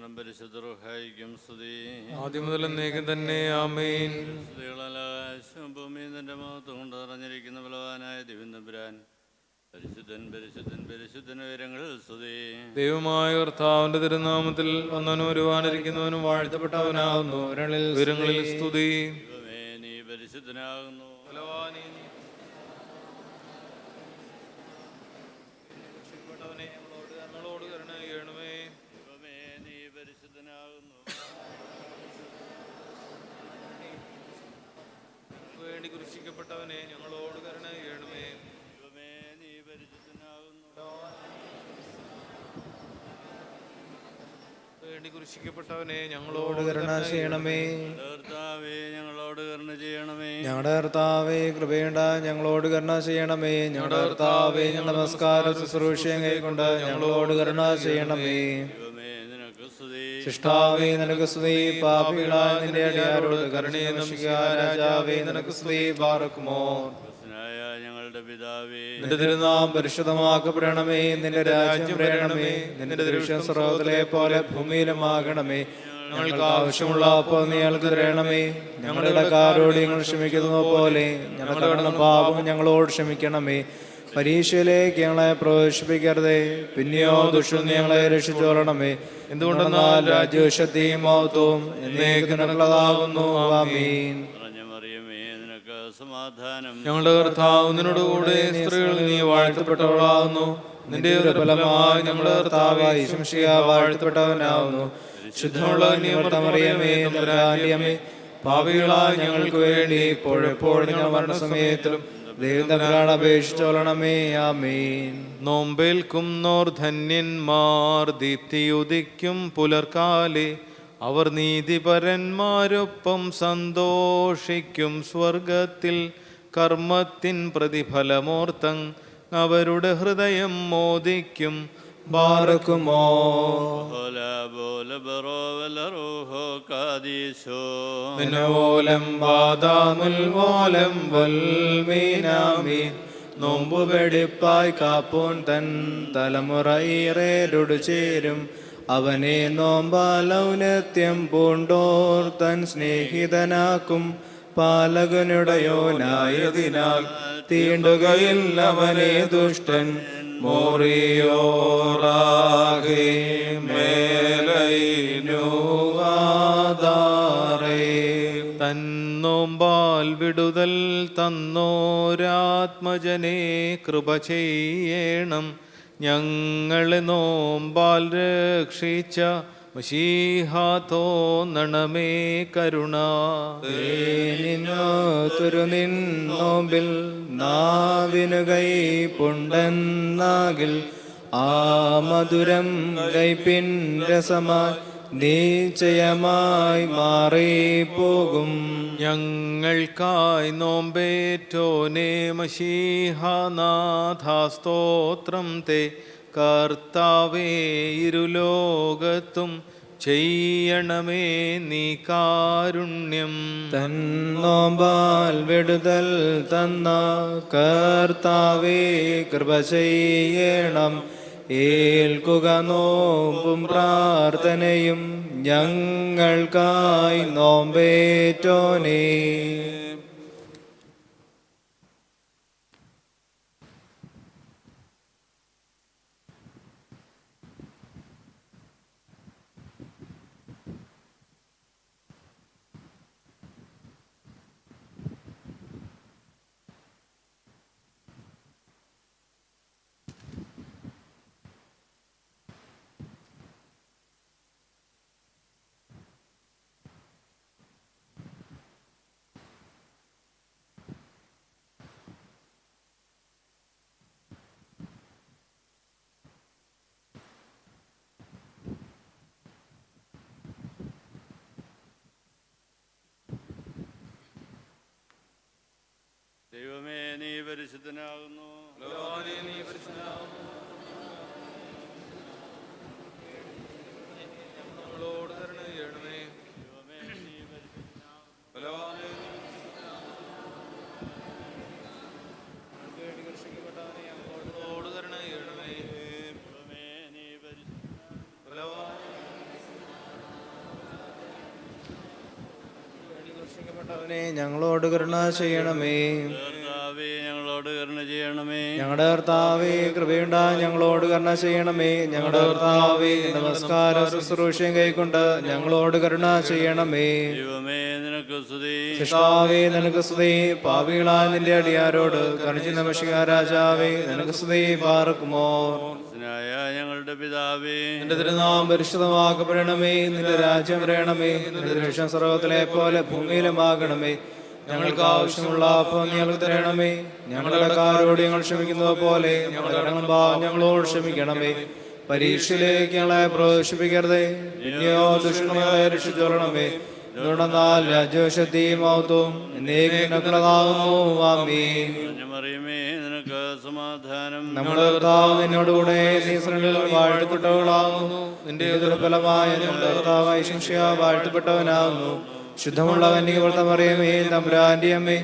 പുത്രനും പരിശുദ്ധർഹായിക്കും സ്തുതി. ആദ്യം മുതൽ എന്നേക്കും തന്നെ ആമേൻ. സ്തുതികളാകാശം ഭൂമി നിന്റെ മഹത്വം കൊണ്ട് നിറഞ്ഞിരിക്കുന്ന ബലവാനായ ദിവ്യന്തപുരാൻ പരിശുദ്ധൻ പരിശുദ്ധൻ പരിശുദ്ധൻ ഉയരങ്ങൾ സ്തുതി. ദൈവമായ കർത്താവിന്റെ തിരുനാമത്തിൽ വന്നവനും ഒരുവാനിരിക്കുന്നവനും വാഴ്ത്തപ്പെട്ടവനാകുന്നു. വിവരങ്ങളിൽ സ്തുതി. ദൈവമേ നീ പരിശുദ്ധനാകുന്നു. ദൈവമേ നീ പരിശുദ്ധനാകുന്നു വേണ്ടി കുരിശിക്കപ്പെട്ടവനെ ഞങ്ങളോട് കരുണ ചെയ്യണമേ. ദൈവമേ നീ പരിശുദ്ധനാകുന്നു. വേണ്ടി കുരിശിക്കപ്പെട്ടവനെ ഞങ്ങളോട് കരുണ ചെയ്യണമേ. കർത്താവേ ഞങ്ങളോട് കരുണ ചെയ്യണമേ. ഞങ്ങളുടെ കർത്താവേ കൃപയുണ്ട ഞങ്ങളോട് കരുണ ചെയ്യണമേ. ഞങ്ങളുടെ കർത്താവേ ഞങ്ങളുടെ നമസ്കാര ശുശ്രൂഷയും കൈക്കൊണ്ട് ഞങ്ങളോട് കരുണ ചെയ്യണമേ. ദൈവമേ നിനക്ക് സ്തുതി പാപികളായ നിന്റെ അടിയാരോട് കരുണയെ നമിക്കുക രാജാവേ നിനക്ക് സ്തുതി പാർക്കുമോ? ഞങ്ങളുടെ പിതാവേ നിന്റെ തിരുനാം പരിശുദ്ധമാക്കപ്പെടണമേ നിന്റെ രാജ്യം വരണമേ നിന്റെ ദൃശ്യം സ്രോതലെ പോലെ ഭൂമിയിലുമാകണമേ. ഞങ്ങൾക്ക് ആവശ്യമുള്ള അപ്പോൾ നീ ഞങ്ങൾക്ക് തരണമേ. ഞങ്ങളുടെ കാരോട് ഞങ്ങൾ ക്ഷമിക്കുന്നത് പോലെ ഞങ്ങളുടെ കടന്ന പാപം ഞങ്ങളോട് ക്ഷമിക്കണമേ. പരീക്ഷയിലേക്ക് ഞങ്ങളെ പ്രവേശിപ്പിക്കരുതേ. പിന്നെയോ ദുഷ്ടം ഞങ്ങളെ രക്ഷിച്ചോളണമേ. എന്തുകൊണ്ടെന്നാൽ രാജ്യശക്തിയും മഹത്വവും എന്നേക്കുള്ളതാകുന്നു ആമീൻ. ഞങ്ങളുടെ കർത്താവ് നിന്നോടുകൂടെ സ്ത്രീകൾ നീ വാഴ്ത്തപ്പെട്ടവളാകുന്നു. നിന്റെ ഒരു ഫലമായി ഞങ്ങളുടെ കർത്താവായി ശംശിയ വാഴ്ത്തപ്പെട്ടവനാവുന്നു ശുദ്ധമുള്ള നിയമർത്തമറിയമേ നമ്പരാന്യമേ പാപികളായ ഞങ്ങൾക്ക് വേണ്ടി ഇപ്പോഴെപ്പോഴും ഞങ്ങൾ മരണസമയത്തിലും ആമീൻ. നോമ്പേൽക്കും നോർധന്യന്മാർ ദീപ്തിയുദിക്കും പുലർക്കാലെ അവർ നീതിപരന്മാരൊപ്പം സന്തോഷിക്കും സ്വർഗത്തിൽ കർമ്മത്തിൻ പ്രതിഫലമോർത്തങ് അവരുടെ ഹൃദയം മോദിക്കും നോമ്പു വെടിപ്പായി കാപ്പോൻ തൻ തലമുറയിറേരുടു ചേരും. അവനെ നോമ്പാലൗനത്യം പൂണ്ടോർ തൻ സ്നേഹിതനാക്കും. പാലകനുടയോനായതിനാൽ തീണ്ടുകയില്ല അവനെ ദുഷ്ടൻ മോറിയോറാകെ വിടുതൽ തന്നോരാത്മജനെ കൃപ ചെയ്യണം. ഞങ്ങളെ നോമ്പാൽ രക്ഷിച്ച മഷീഹാത്തോ നണമേ കരുണ. തേനിനോത്തൊരു നിന്നോമ്പിൽ നാവിനു കൈ പുണ്ടെന്നാകിൽ ആ മധുരം കൈപ്പിൻ രസമായി നീചയമായി മാറിപ്പോകും. ഞങ്ങൾക്കായി നോമ്പേറ്റോനെ മഷീഹാനാഥാസ്തോത്രം തേ. കർത്താവേ ഇരുലോകത്തും ചെയ്യണമേ നീ കാരുണ്യം. തന്നോബാൽ വിടുതൽ തന്ന കർത്താവേ കൃപ ചെയ്യണം. ഏൽക്കുക നോമ്പും പ്രാർത്ഥനയും ഞങ്ങൾക്കായി നോമ്പേറ്റോനേ. നീ പരിശുദ്ധനാകുന്നു. നമ്മളോട് ചെയ്യണമേ. ഞങ്ങളോട് ചെയ്യണമേ. ഞങ്ങളോട് കരുണ ചെയ്യണമേ. ഞങ്ങളുടെ കർത്താവേ കൃപയുണ്ടാ ഞങ്ങളോട് കരുണ ചെയ്യണമേ. ഞങ്ങളുടെ കർത്താവേ നമസ്കാര ശുശ്രൂഷയും കൈക്കൊണ്ട് ഞങ്ങളോട് കരുണ ചെയ്യണമേ. ശിഷ്ടാവേ നിനക്ക് സ്തുതി. പാപികളാ നിന്റെ അടിയാരോട് കണിച്ചു നമസ്കാര രാജാവേ നിനക്ക് സ്തുതി പാർക്കുമോ? ഞങ്ങളുടെ പിതാവേ. നിന്റെ തിരുനാമം പരിശുദ്ധമാക്കപ്പെടണമേ. നിന്റെ രാജ്യം വരണമേ. നിന്റെ ദൃശ്യം സർവത്തിലെ പോലെ ഭൂമിയിലുമാകണമേ. ഞങ്ങൾക്ക് ആവശ്യമുള്ള അപ്പം ഞങ്ങൾക്ക് തരണമേ. ഞങ്ങളുടെ കാരോട് ഞങ്ങൾ ക്ഷമിക്കുന്നത് പോലെ ഞങ്ങളുടെ കടങ്ങൾ പാവം ഞങ്ങളോട് ക്ഷമിക്കണമേ. പരീക്ഷയിലേക്ക് ഞങ്ങളെ പ്രവേശിപ്പിക്കരുതേ. എന്നെയോ ദുഷ്ണങ്ങളെ രക്ഷിച്ചോളണമേ എന്നേക്കുള്ളതാകുന്നു ആമീൻ. മറിയമേ നിനക്ക് സമാധാനം. നമ്മുടെ കർത്താവ് നിന്നോടുകൂടെ സീസണുകളിൽ വാഴ്ത്തപ്പെട്ടവളാകുന്നു. നിന്റെ ദുർബലമായ നമ്മുടെ കർത്താവ് ശിക്ഷ വാഴ്ത്തപ്പെട്ടവനാകുന്നു. ശുദ്ധമുള്ളവൻ നീ വർത്തമറിയമേ തമ്പുരാന്റെ അമ്മേ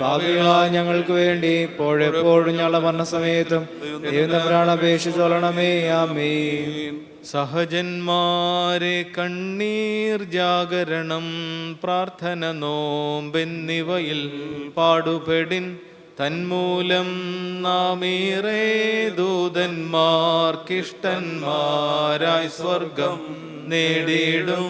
പാപികളായ ഞങ്ങൾക്ക് വേണ്ടി ഇപ്പോഴെപ്പോഴും ഞങ്ങളുടെ മരണസമയത്തും ദൈവം തമ്പുരാൻ അപേക്ഷിച്ചോളണമേ ആമേ സഹജന്മാരെ കണ്ണീർ ജാഗരണം പ്രാർത്ഥന നോമ്പെന്നിവയിൽ പാടുപെടിൻ തന്മൂലം നാമീറേ ദൂതന്മാർക്കിഷ്ടന്മാരായി സ്വർഗം നേടിയിടും.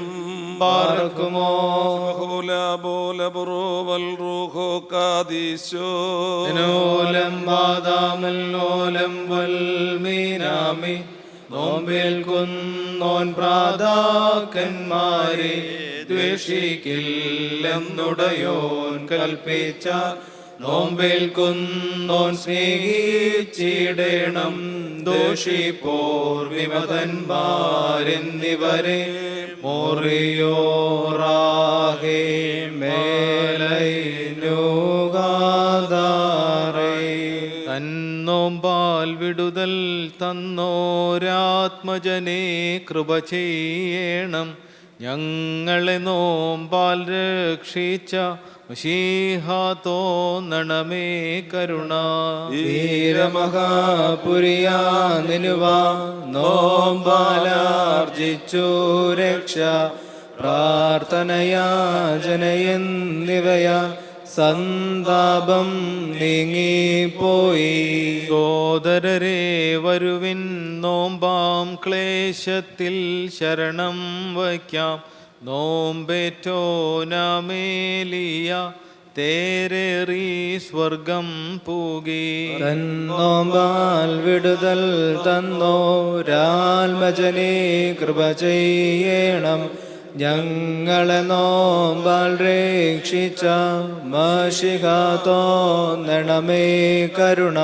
Cadizo. നോലം വാദാമൽ നോലം വൽമീനാമി നോമ്പേൽ കുന്നോൻ പ്രാതാക്കന്മാരെ ദ്വേഷിക്കില്ലെന്നുടയോൻ കൽപ്പിച്ച നോമ്പേൽ കുന്നോൻ സ്നേഹിച്ചിടണം. ദോഷിപ്പോർ വിമതന്മാരെന്നിവരെ മോറിയോറാഹേ മേലൈനുകാതാറേ. വിടുതൽ തന്നോരാത്മജനെ കൃപ ചെയ്യണം. ഞങ്ങളെ നോമ്പാൽ രക്ഷിച്ച തോന്നണമേ കരുണ. വീരമഹാപുരിയാ നിലുവാ നോമ്പാലാർജിച്ചു രക്ഷ. പ്രാർത്ഥനയാ ജനയെന്നിവയ സന്താപം നീങ്ങിപ്പോയി. സോദരരെ വരുവിൻ നോമ്പാം ക്ലേശത്തിൽ ശരണം വയ്ക്കാം. നോമ്പേറ്റോനാമേലിയ തേരേറി സ്വർഗം പൂകി. തന്നോമ്പാൽ വിടുതൽ തന്നോരാൽമജനെ കൃപ ചെയ്യണം. ഞങ്ങളെ നോമ്പാൽ രക്ഷിച്ച മഷികാത്തോന്നണമേ കരുണ.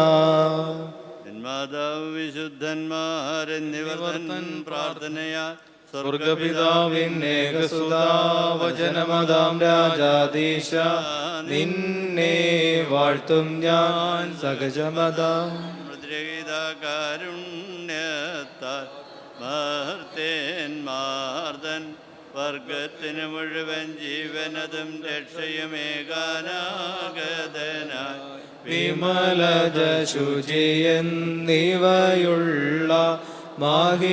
മാതാവ് വിശുദ്ധന്മാരെന്നിവർ തൻ പ്രാർത്ഥനയാ സ്വർഗപിതാവിന്നേകസുതാവചനമതാം രാജാധീശ നിന്നെ വാഴ്ത്തും ഞാൻ സഹജമതാം. കാരുണ്യത്താൽ മഹർത്തേന്മാർദൻ വർഗത്തിന് മുഴുവൻ ജീവനതും രക്ഷയുമേകാനാഗതനായി വിമലജ ശുചിയെന്നിവയുള്ള മാഹിമാവിയലും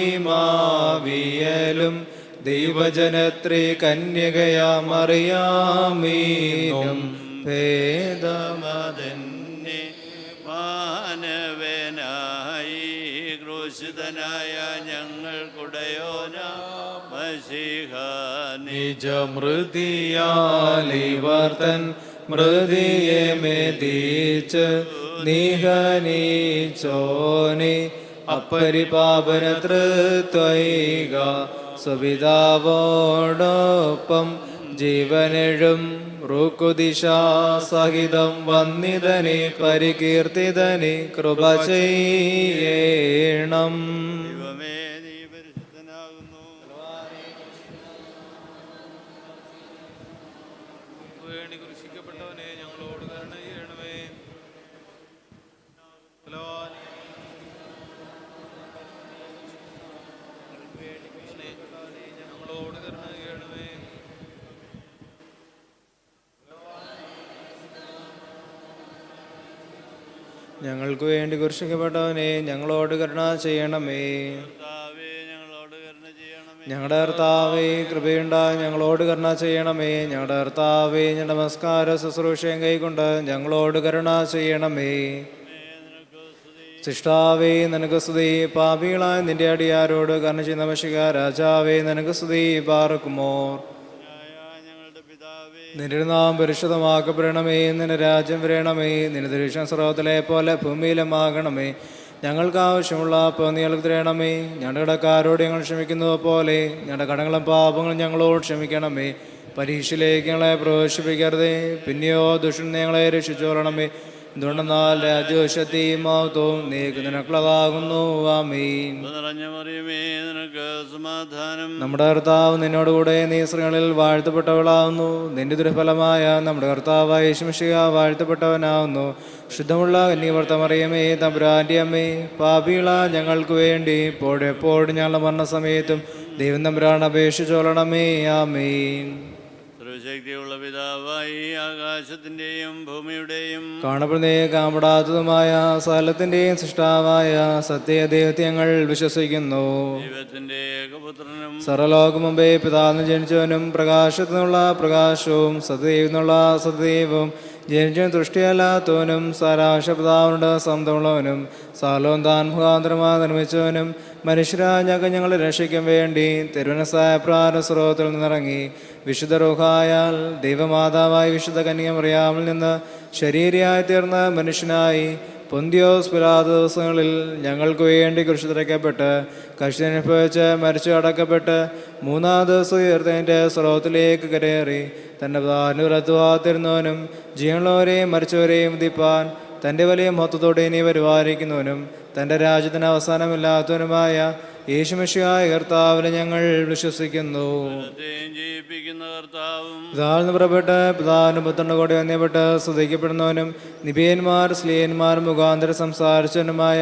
ദൈവജനത്രി കന്യകയാമറിയാമീനും ഭേദമതെന്നെ മാനവനായി ക്രൂശിതനായ ഞങ്ങൾക്കുടയോന നിജമൃതിയാലിവർത്തൻ മൃതിയെ മെതിച്ച് നിഹനിച്ചോനെ അപ്പരിപാപന തൃത്വൈക സുപിതാവോടൊപ്പം ജീവനെഴും റുക്കുദിശാ സഹിതം വന്നിതനെ പരികീർത്തിതനെ കൃപ ചെയ്യണം ദൈവമേ നീ പരിശുദ്ധനാകുന്നു വേണ്ടി കുരിശിക്കപ്പെട്ടവനെ ഞങ്ങളോട് കരുണ ചെയ്യണമേ ഞങ്ങളോട് കരുണ ചെയ്യണമേ ഞങ്ങൾക്ക് വേണ്ടി കുരിശിക്കപ്പെട്ടവനെ ഞങ്ങളോട് കരുണ ചെയ്യണമേ. ഞങ്ങളോട് കർത്താവേ കൃപയുണ്ടായി ഞങ്ങളോട് കരുണ ചെയ്യണമേ. ഞങ്ങളുടെ കർത്താവേ ഞങ്ങളുടെ നമസ്കാര ശുശ്രൂഷയും കൈകൊണ്ട് ഞങ്ങളോട് കരുണ ചെയ്യണമേ. സിഷ്ടാവേ നിനക്ക് സ്തുതി. പാപികളായ നിന്റെ അടിയാരോട് കരുണ ചെയ്യുന്ന മഷിക രാജാവേ നിനക്ക് സ്തുതി. പാർക്കുമോർ. നിന്റെ നാം പരിശുദ്ധമാക്കപ്പെടണമേ നിന്റെ രാജ്യം വരണമേ നിന്റെ ദൃശ്യം സ്രോതലെ പോലെ ഭൂമിയിലുമാകണമേ ഞങ്ങൾക്ക് ആവശ്യമുള്ള ഞങ്ങൾക്ക് തരണമേ. ഞങ്ങളുടെ കടക്കാരോട് ഞങ്ങൾ ക്ഷമിക്കുന്നത് പോലെ ഞങ്ങളുടെ കടങ്ങളും പാപങ്ങളും ഞങ്ങളോട് ക്ഷമിക്കണമേ. പരീക്ഷയിലേക്ക് ഞങ്ങളെ പ്രവേശിപ്പിക്കരുതേ. പിന്നെയോ ദുഷ്ടൻ ഞങ്ങളെ രക്ഷിച്ചോളണമേ രാജ്യശക്തിയും മഹത്വവും നീ നിനക്കുള്ളതാകുന്നു ആമീൻ. നിറഞ്ഞ മറിയമേ നിനക്ക് സമാധാനം. നമ്മുടെ കർത്താവ് നിന്നോടുകൂടെ നീ സ്ത്രീകളിൽ വാഴ്ത്തപ്പെട്ടവളാവുന്നു. നിന്റെ ദുർഫലമായ നമ്മുടെ കർത്താവ് യേശുമിഷിക വാഴ്ത്തപ്പെട്ടവനാവുന്നു. ശുദ്ധമുള്ള കന്യവർത്തമറിയമേ തമ്പുരാന്റെ അമ്മേ. പാപികള ഞങ്ങൾക്ക് വേണ്ടി ഇപ്പോഴെപ്പോഴും ഞങ്ങളുടെ മരണസമയത്തും ദൈവം തമ്പുരാൻ അപേക്ഷിച്ചോളണമേ ആമീൻ. സർവശക്തിയുള്ള പിതാവായി ആകാശത്തിന്റെയും ഭൂമിയുടെയും കാണപ്പെടുന്നേ കാമ്പടാത്തതുമായ സകലത്തിന്റെയും സൃഷ്ടാവായ സത്യദൈവത്തെ ഞങ്ങൾ വിശ്വസിക്കുന്നു. ദൈവത്തിന്റെ ഏകപുത്രനും സർവലോകം മുമ്പേ പിതാവിന് ജനിച്ചവനും പ്രകാശത്തിനുള്ള പ്രകാശവും സത്യദൈവം എന്നുള്ള സത്യദൈവവും ജനിച്ചവൻ ദൃഷ്ടിയല്ലാത്തവനും സാരാശപിതാവിനോട് സ്വന്തമുള്ളവനും സാലോം താൻ മുഖാന്തരമായി നിർമ്മിച്ചവനും മനുഷ്യരാജാക്ക ഞങ്ങളെ രക്ഷിക്കാൻ വേണ്ടി തിരുവനസായ പ്രാരസ്രോതത്തിൽ നിന്നിറങ്ങി വിശുദ്ധ റുഹായാൽ ദൈവമാതാവായി വിശുദ്ധ കന്യമറിയാമിൽ നിന്ന് ശരീരയായി തീർന്ന മനുഷ്യനായി പൊന്തിയോസ് പുരാത ദിവസങ്ങളിൽ ഞങ്ങൾക്ക് വേണ്ടി കുരിശിതരയ്ക്കപ്പെട്ട് കഷ്ടനുഭവിച്ച് മരിച്ചു അടക്കപ്പെട്ട് മൂന്നാം ദിവസം ഉയർത്തതിന്റെ സ്രോതത്തിലേക്ക് കരയേറി തന്റെ അനുരത്വാത്തിരുന്നവനും ജീവനുള്ളവരെയും മരിച്ചവരെയും ദിപ്പാൻ തന്റെ വലിയ മൊത്തത്തോടെ ഇനി പരിപാലിക്കുന്നവനും തന്റെ രാജ്യത്തിന് അവസാനമില്ലാത്തവനുമായ യേശുമിഷിയായ കർത്താവിനെ ഞങ്ങൾ വിശ്വസിക്കുന്നു. പിതാവിന് പുറപ്പെട്ട് പിതാവിന് പുത്രന്റെ കൂടെ വന്യപ്പെട്ട് സ്തുതിക്കപ്പെടുന്നവനും നിബിയന്മാർ സ്ലീയന്മാർ മുഖാന്തരം സംസാരിച്ചവനുമായ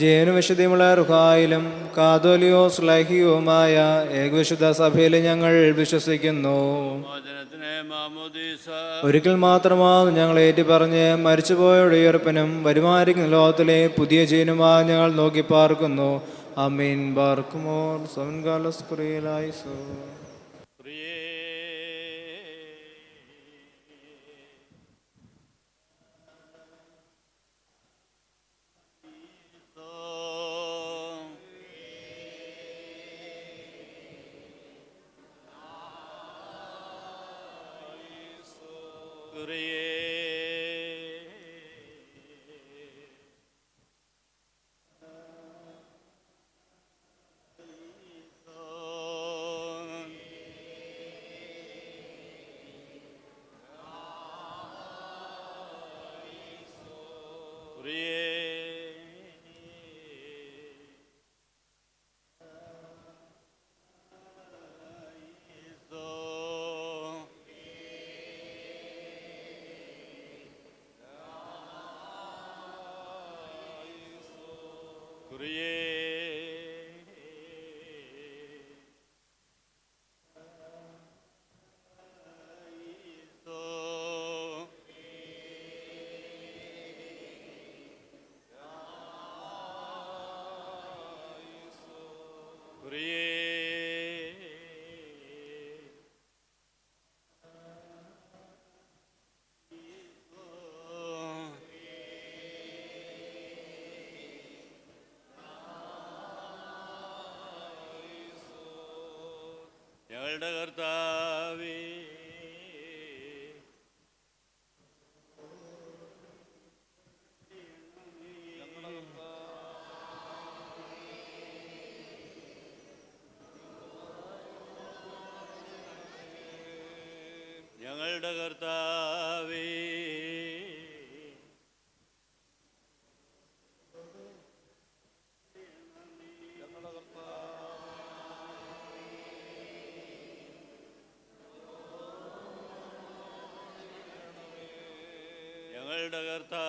ജയനും വിശുദ്ധിയുമുള്ള റുഹായിലും കാതോലിയോ ലഹിയുമായ ഏകവിശുദ്ധ സഭയിൽ ഞങ്ങൾ വിശ്വസിക്കുന്നു. ഒരിക്കൽ മാത്രമാണ് ഞങ്ങൾ ഏറ്റുപറഞ്ഞ് മരിച്ചുപോയ ഉയർപ്പനും വരുമാനിക്കുന്ന ലോകത്തിലെ പുതിയ ജീവനുമായി ഞങ്ങൾ നോക്കി പാർക്കുന്നു. അമീൻ ബാർക്കുമോർ സോൻകാലോ കുറിയലായി സോ ഞങ്ങളുടെ കർത്താവേ. ഞങ്ങളുടെ കർത്താവേ ഞങ്ങളുടെ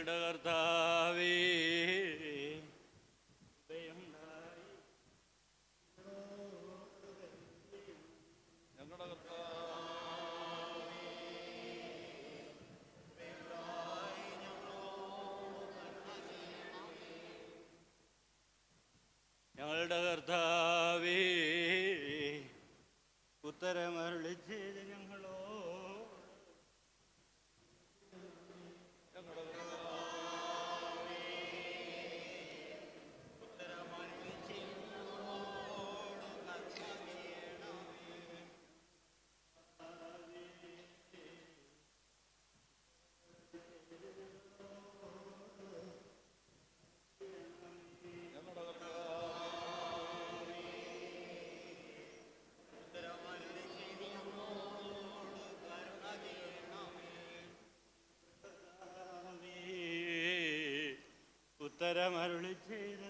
ഞങ്ങളുടെ ഉത്തരമരുളി ചെയ്ത്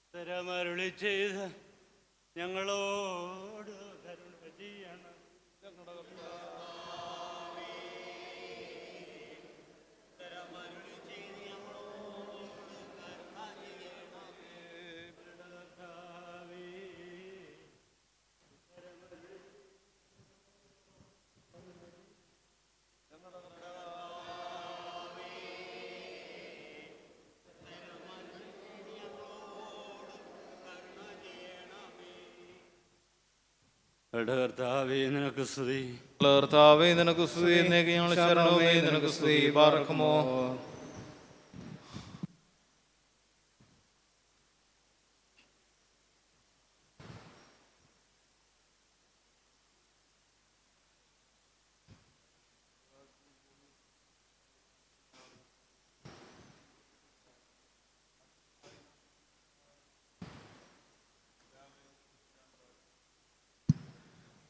ഉത്തരമരുളി ചെയ്ത് ഞങ്ങളോട് കർത്താവേ നിനക്ക് സ്തുതി. കർത്താവേ നിനക്ക് സ്തുതി. ഞങ്ങൾ ശരണമേ നിനക്ക് സ്തുതി. പാർക്കുമോ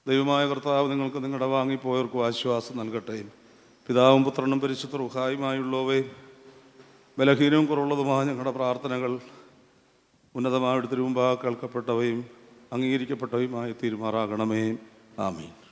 ദൈവമായ കർത്താവ് നിങ്ങൾക്ക് നിങ്ങളുടെ വാങ്ങിപ്പോയവർക്കും ആശ്വാസം നൽകട്ടെ. പിതാവും പുത്രനും പരിശുദ്ധ റുഹായുമായുള്ളവേ ബലഹീനവും കുറവുള്ളതുമായ ഞങ്ങളുടെ പ്രാർത്ഥനകൾ ഉന്നതമായ തിരുമുമ്പാ കേൾക്കപ്പെട്ടവയും അംഗീകരിക്കപ്പെട്ടവയുമായി തീരുമാറാകണമേ. ആമീൻ.